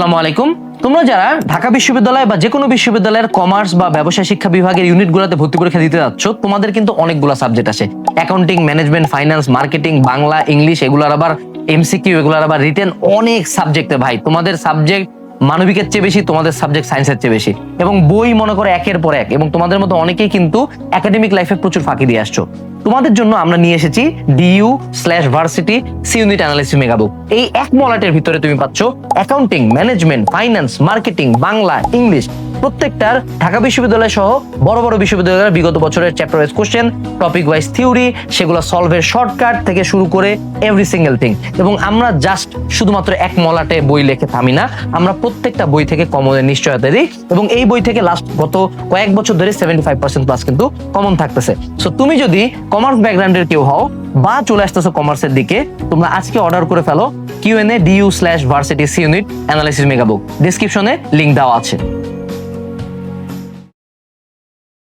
আসসালামু আলাইকুম। তোমরা যারা ঢাকা বিশ্ববিদ্যালয় বা যে কোনো বিশ্ববিদ্যালয়ের কমার্স বা ব্যবসায় শিক্ষা বিভাগের ইউনিটগুলোতে ভর্তি পরীক্ষা দিতে যাচ্ছ, তোমাদের কিন্তু অনেকগুলো সাবজেক্ট আছে। Accounting, management, finance, marketing, Bangla, English, এগুলোর আবার এমসিকিউ এগুলোর আবার রিটেন অনেক সাবজেক্টে ভাই। তোমাদের সাবজেক্ট মানবিকের চেয়ে বেশি, তোমাদের সাবজেক্ট সায়েন্সের চেয়ে বেশি। এবং বই মনে করো একের পর এক, এবং তোমাদের মতো অনেকেই কিন্তু একাডেমিক লাইফে প্রচুর ফাঁকি দিয়ে আসছো। তোমাদের জন্য আমরা নিয়ে এসেছি DU slash varsity C unit analysis megabook এই এক মলাটের ভিতরে তুমি পাচ্ছ accounting management finance marketing Bangla English প্রত্যেকটার ঢাকা বিশ্ববিদ্যালয় সহ বড় বড় বিশ্ববিদ্যালয়ের বিগত বছরের chapter wise question topic wise theory সেগুলো সলভের শর্টকাট থেকে শুরু করে এভরি সিঙ্গেল থিং এবং আমরা জাস্ট শুধুমাত্র এক মলাটে বই লেখে থামি না, আমরা প্রত্যেকটা বই থেকে কমনের নিশ্চয়তা দিই এবং এই বই থেকে লাস্ট গত কয়েক বছর ধরে সেভেন্টি ফাইভ পার্সেন্ট প্লাস কিন্তু কমন থাকতেছে। সো তুমি যদি কমার্স ব্যাকগ্রাউন্ডের কেউ হও বা চলে আসতেছো কমার্সের দিকে, তোমরা আজকে অর্ডার করে ফেলো Q N A DU slash varsity C unit analysis mega book ডিসক্রিপশনে লিঙ্ক দেওয়া আছে।